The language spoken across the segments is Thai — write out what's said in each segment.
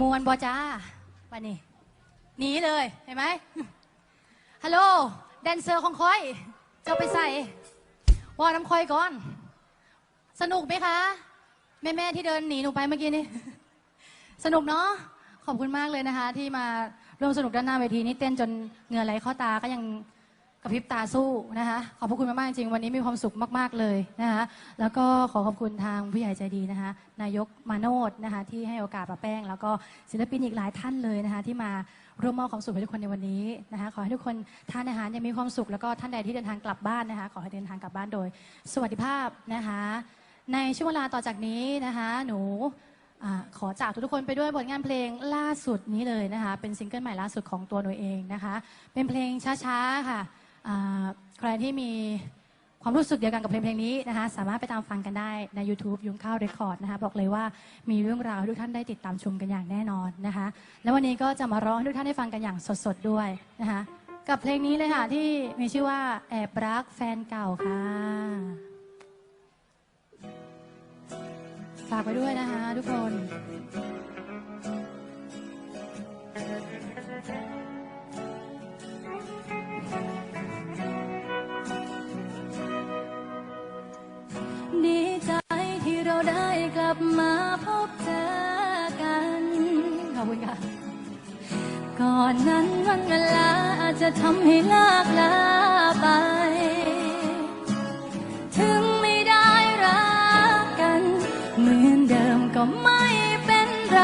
มวนบอจ้าวันนี้หนีเลยเห็นไหมฮัลโหลแดนเซอร์ของคอยเจ้าไปใส่ว่าน้ำคอยก่อน สนุกไหมคะ แม่แม่ที่เดินหนีหนูไปเมื่อกี้นี่สนุกเนาะขอบคุณมากเลยนะคะ ที่มาร่วมสนุกด้านหน้าเวทีนี่เต้นจนเหงื่อไหลข้าตาก็ยัง ระพริบตาสู้นะคะขอบพระคุณมากๆจริงๆวันนี้มีความสุขมาก ๆเลยนะคะแล้วก็ขอขอบคุณทางผู้ใหญ่ใจดีนะคะนายกมาโนดนะคะที่ให้โอกาสป้าแป้ง แล้วก็ศิลปินอีกหลายท่านเลยนะคะที่มาร่วมมอบความสุขให้ทุกคนในวันนี้นะคะขอให้ทุกคนทานอาหารยังมีความสุข แล้วก็ท่านใดที่เดินทางกลับบ้านนะคะขอให้เดินทางกลับบ้านโดย สวัสดิภาพนะคะในช่วงเวลาต่อจากนี้นะคะหนูอขอจากทุกคนไปด้วยผลงานเพลงล่าสุดนี้เลยนะคะเป็นซิงเกิลใหม่ล่าสุดของตัวหนูเองนะคะเป็นเพลงช้าๆค่ะ ใครที่มีความรู้สึกเดียวกันกับเพลงเพลงนี้นะคะ สามารถไปตามฟังกันได้ใน YouTube ยุงข้าวเรคคอร์ดนะคะ บอกเลยว่ามีเรื่องราวให้ทุกท่านได้ติดตามชมกันอย่างแน่นอนนะคะ แล้ววันนี้ก็จะมาร้องให้ทุกท่านได้ฟังกันอย่างสดๆด้วยนะคะ กับเพลงนี้เลยค่ะที่มีชื่อว่าแอบรักแฟนเก่าค่ะฝากไว้ด้วยนะคะทุกคน บมาพบเจอกัน ขอบคุณค่ะ ก่อนนั้นวันเวลาอาจจะทำให้ลากลาไป ถึงไม่ได้รักกัน เหมือนเดิมก็ไม่เป็นไร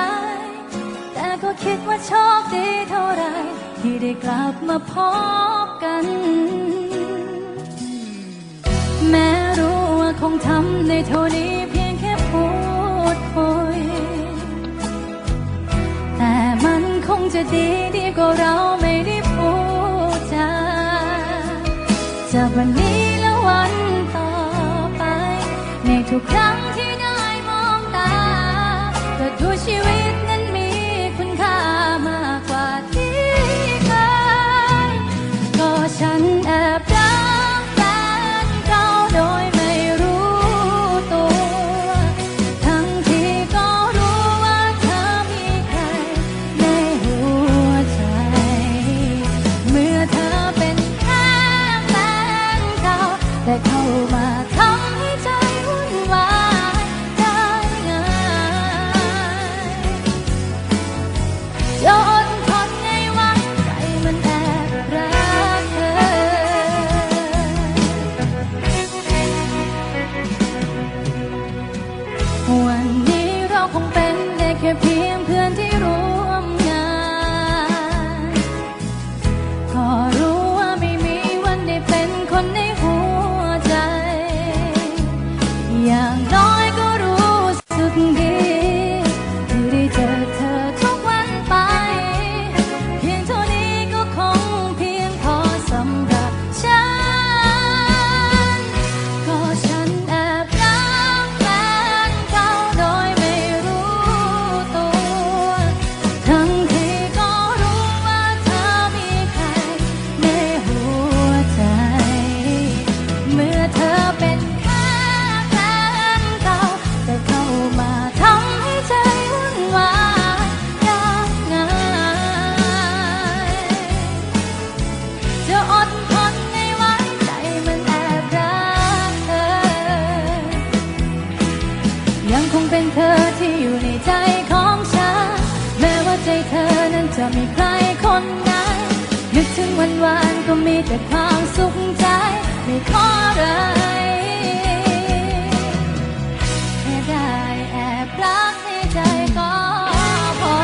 แต่ก็คิดว่าโชคดีเท่าไร ที่ได้กลับมาพบกันแม้รู้ว่าคงทำได้เท่านี้เพียง วันนี้และวันต่อไป ในทุกครั้งที่ได้มองตาจะดูชีวิตนั้นมีคุณค่ามากกว่าที่เคยก็ฉัน วั จะมีใครคนไหนนึกถึงวันวานก็มีแต่ความสุขใจ ไม่ขออะไรแค่ได้แอบรักในใจก็พอ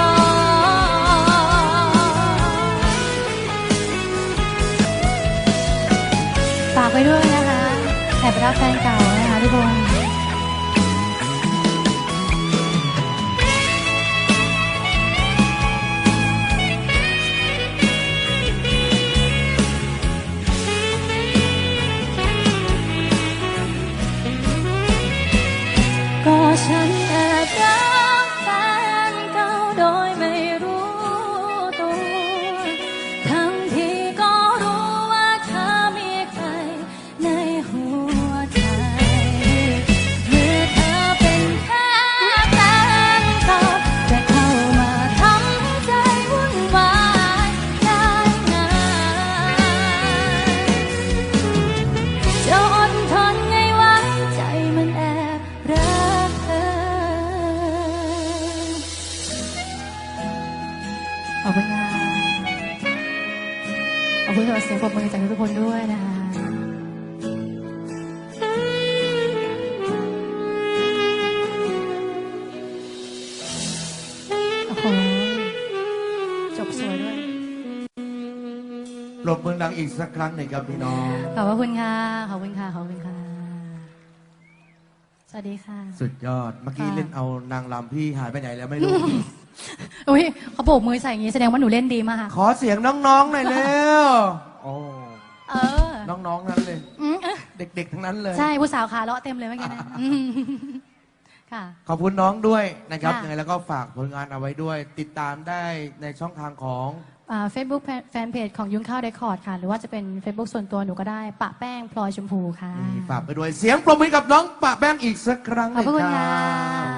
ฝากไปด้วยนะคะ แอบรักแฟนเก่านะคะทุกคน ก็ฉั อบคุณค่ะขอบคุณสำหรับเสียงปรบมือจากทุกคนด้วยนะคะโอ้โหจบสวยด้วย ปรบมือดังอีกสักครั้งหนึ่งครับพี่น้อง ขอบพระคุณค่ะ ขอบคุณค่ะ ขอบคุณค่ะ สวัสดีค่ะ สุดยอด เมื่อกี้ค่ะ เล่นเอานางรำพี่หายไปไหนแล้วไม่รู้ อุ้ยเขาโบกมือใส่อย่างนี้แสดงว่าหนูเล่นดีมากค่ะขอเสียงน้องๆหน่อยเร็วโอ้เออน้องๆนั้นเลย อืมเออเด็กๆ ทั้งนั้นเลย ใช่ผู้สาวขาเลาะเต็มเลยเมื่อกี้นะอืมค่ะ ขอบคุณน้องด้วยนะครับค่ะ ยังไงแล้วก็ฝากผลงานเอาไว้ด้วย ติดตามได้ในช่องทางของ เฟซบุ๊กแฟนเพจของยุ้งข้าวเรคคอร์ดค่ะ หรือว่าจะเป็น Facebook ส่วนตัวหนูก็ได้ ปะแป้งพลอยชมพูค่ะ นี่ฝากไปด้วยเสียงปรบมือกับน้องปะแป้งอีกสักครั้งหขอบนึ่งพระคุณคค่รัะบ